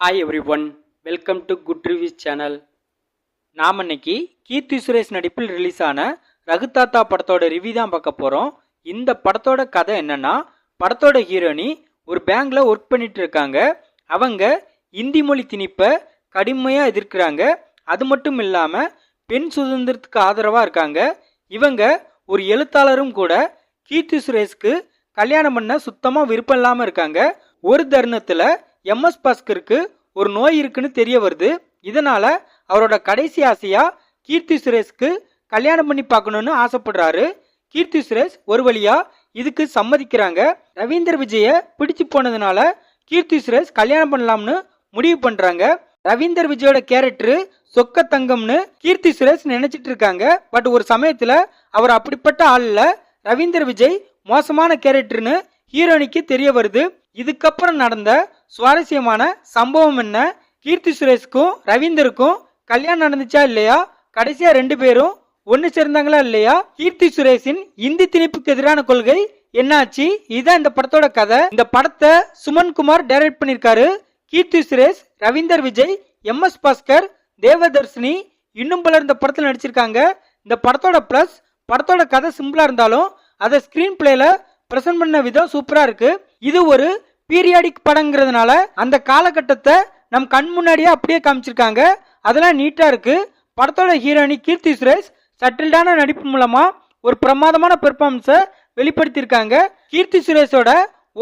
Hi everyone welcome to good reviews channel நாம் இன்னைக்கு கீர்த்தி சுரேஷ் நடிப்பில் ரிலீஸ் ஆன ரகுதாத்தா படத்தோட ரிவ்யூ தான் பார்க்க போகிறோம் இந்த படத்தோட கதை என்னன்னா படத்தோட ஹீரோனி ஒரு பேங்க்ல ஒர்க் பண்ணிட்டு இருக்காங்க. அவங்க இந்தி மொழி திணிப்பை கடுமையாக எதிர்க்கிறாங்க. அது மட்டும் இல்லாமல் பெண் சுதந்திரத்துக்கு ஆதரவாக இருக்காங்க. இவங்க ஒரு எழுத்தாளரும் கூட கீர்த்தி சுரேஷ்க்கு கல்யாணம் பண்ண சுத்தமாக விருப்பம் இல்லாமல் இருக்காங்க. ஒரு தருணத்தில் எம்எஸ் பாஸ்கருக்கு ஒரு நோய் இருக்குன்னு தெரிய வருது. இதனால அவரோட கடைசி ஆசையா கீர்த்தி சுரேஷ்க்கு கல்யாணம் பண்ணி பார்க்கணும்னு ஆசைப்படுறாரு. கீர்த்தி சுரேஷ் ஒரு வழியா இதுக்கு சம்மதிக்கிறாங்க. ரவீந்தர் விஜய பிடிச்சு போனதுனால கீர்த்தி சுரேஷ் கல்யாணம் பண்ணலாம்னு முடிவு பண்றாங்க. ரவீந்தர் விஜயோட கேரக்டர் சொக்க தங்கம்னு கீர்த்தி சுரேஷ் நினைச்சிட்டு இருக்காங்க. பட் ஒரு சமயத்துல அவர் அப்படிப்பட்ட ஆள் இல்ல. ரவீந்தர் விஜய் மோசமான கேரக்டர்னு ஹீரோனிக்கு தெரிய வருது. இதுக்கப்புறம் நடந்த சுவாரஸ்யமான சம்பவம் என்ன? கீர்த்தி சுரேஷ்க்கும் ரவீந்தருக்கும் கல்யாணம் நடந்துச்சா இல்லையா? கடைசியா ரெண்டு பேரும் ஒன்னு சேர்ந்தாங்களா இல்லையா? கீர்த்தி சுரேஷின் இந்தி திணிப்புக்கு எதிரான கொள்கை என்னாச்சு? இதுதான் இந்த படத்தோட கதை. இந்த படத்தை சுமன் குமார் டைரக்ட் பண்ணிருக்காரு கீர்த்தி சுரேஷ் ரவீந்தர் விஜய் எம் எஸ் பாஸ்கர் தேவதர்ஷினி இன்னும் பலர் இந்த படத்தில் நடிச்சிருக்காங்க. இந்த படத்தோட ப்ளஸ் படத்தோட கதை சிம்பிளா இருந்தாலும் அதை ஸ்கிரீன் பிளேல பிரசன்ட் பண்ண விதம் சூப்பரா இருக்கு. இது ஒரு பீரியாடிக் படங்கிறதுனால அந்த காலகட்டத்தை நம் கண் முன்னாடியே அப்படியே காமிச்சிருக்காங்க. அதெல்லாம் நீட்டா இருக்கு. படத்தோட ஹீரோயினி கீர்த்தி சுரேஷ் சட்டில்டான நடிப்பு மூலமா ஒரு பிரமாதமான பெர்ஃபார்மன்ஸை வெளிப்படுத்தியிருக்காங்க. கீர்த்தி சுரேஷோட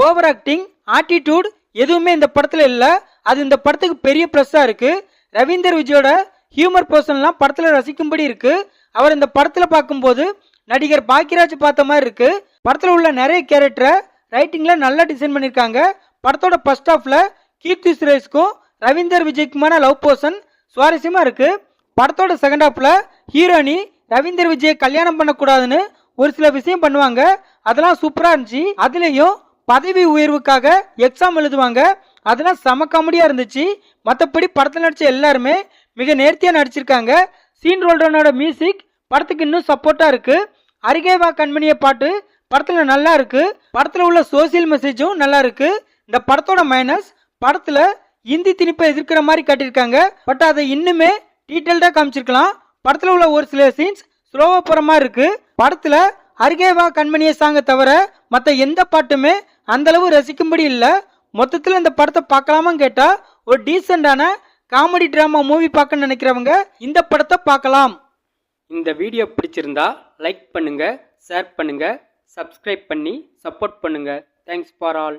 ஓவர் ஆக்டிங் ஆட்டிடியூட் எதுவுமே இந்த படத்தில் இல்லை. அது இந்த படத்துக்கு பெரிய ப்ரெஸ்ஸாக இருக்குது ரவீந்தர் விஜயோட ஹியூமர் பர்சன்லாம் படத்தில் ரசிக்கும்படி இருக்குது அவர் இந்த படத்தில் பார்க்கும்போது நடிகர் பாக்கியராஜ் பார்த்த மாதிரி இருக்குது படத்தில் உள்ள நிறைய கேரக்டரை ரைட்டிங்கில் நல்லா டிசைன் பண்ணியிருக்காங்க படத்தோட ஃபர்ஸ்ட் ஹாஃப்ல கீர்த்தி சுரேஷ்க்கும் ரவீந்தர் விஜய்க்குமான லவ் போர்ஷன் சுவாரஸ்யமாக இருக்குது படத்தோட செகண்ட் ஹாஃப்ல ஹீரோனி ரவீந்தர் விஜயை கல்யாணம் பண்ணக்கூடாதுன்னு ஒரு சில விஷயம் பண்ணுவாங்க. அதெல்லாம் சூப்பராக இருந்துச்சு. அதுலேயும் பதவி உயர்வுக்காக எக்ஸாம் எழுதுவாங்க. அதெல்லாம் செம காமெடியாக இருந்துச்சு. மற்றபடி படத்தில் நடித்த எல்லாருமே மிக நேர்த்தியாக நடிச்சிருக்காங்க. சீன் ரோல்டனோட மியூசிக் படத்துக்கு இன்னும் சப்போர்ட்டாக இருக்குது அருகேவா கண்மணிய பாட்டு படத்துல நல்லா இருக்கு படத்துல உள்ள சோசியல் மெசேஜும் நல்லா இருக்கு இந்த படத்தோட மைனஸ் படத்துல இந்தி திணிப்பை எதிர்க்கிற மாதிரி காட்டியிருக்காங்க. பட் அதை இன்னுமே டீட்டெயில்டா காமிச்சிருக்கலாம். படத்துல உள்ள ஒரு சில சீன்ஸ் ஸ்லோவா போற மாதிரி இருக்கு. படத்துல அருகேவா கண்மணிய சாங்க தவிர மற்ற எந்த பாட்டுமே அந்த அளவு ரசிக்கும்படி இல்லை. மொத்தத்தில் இந்த படத்தை பார்க்கலாமான்னு கேட்டால் ஒரு டீசெண்டான காமெடி ட்ராமா மூவி பார்க்க நினைக்கிறவங்க இந்த படத்தை பார்க்கலாம். இந்த வீடியோ பிடிச்சிருந்தா லைக் பண்ணுங்க ஷேர் பண்ணுங்க. சப்ஸ்கிரைப் பண்ணி சப்போர்ட் பண்ணுங்கள் தேங்க்ஸ் ஃபார் ஆல்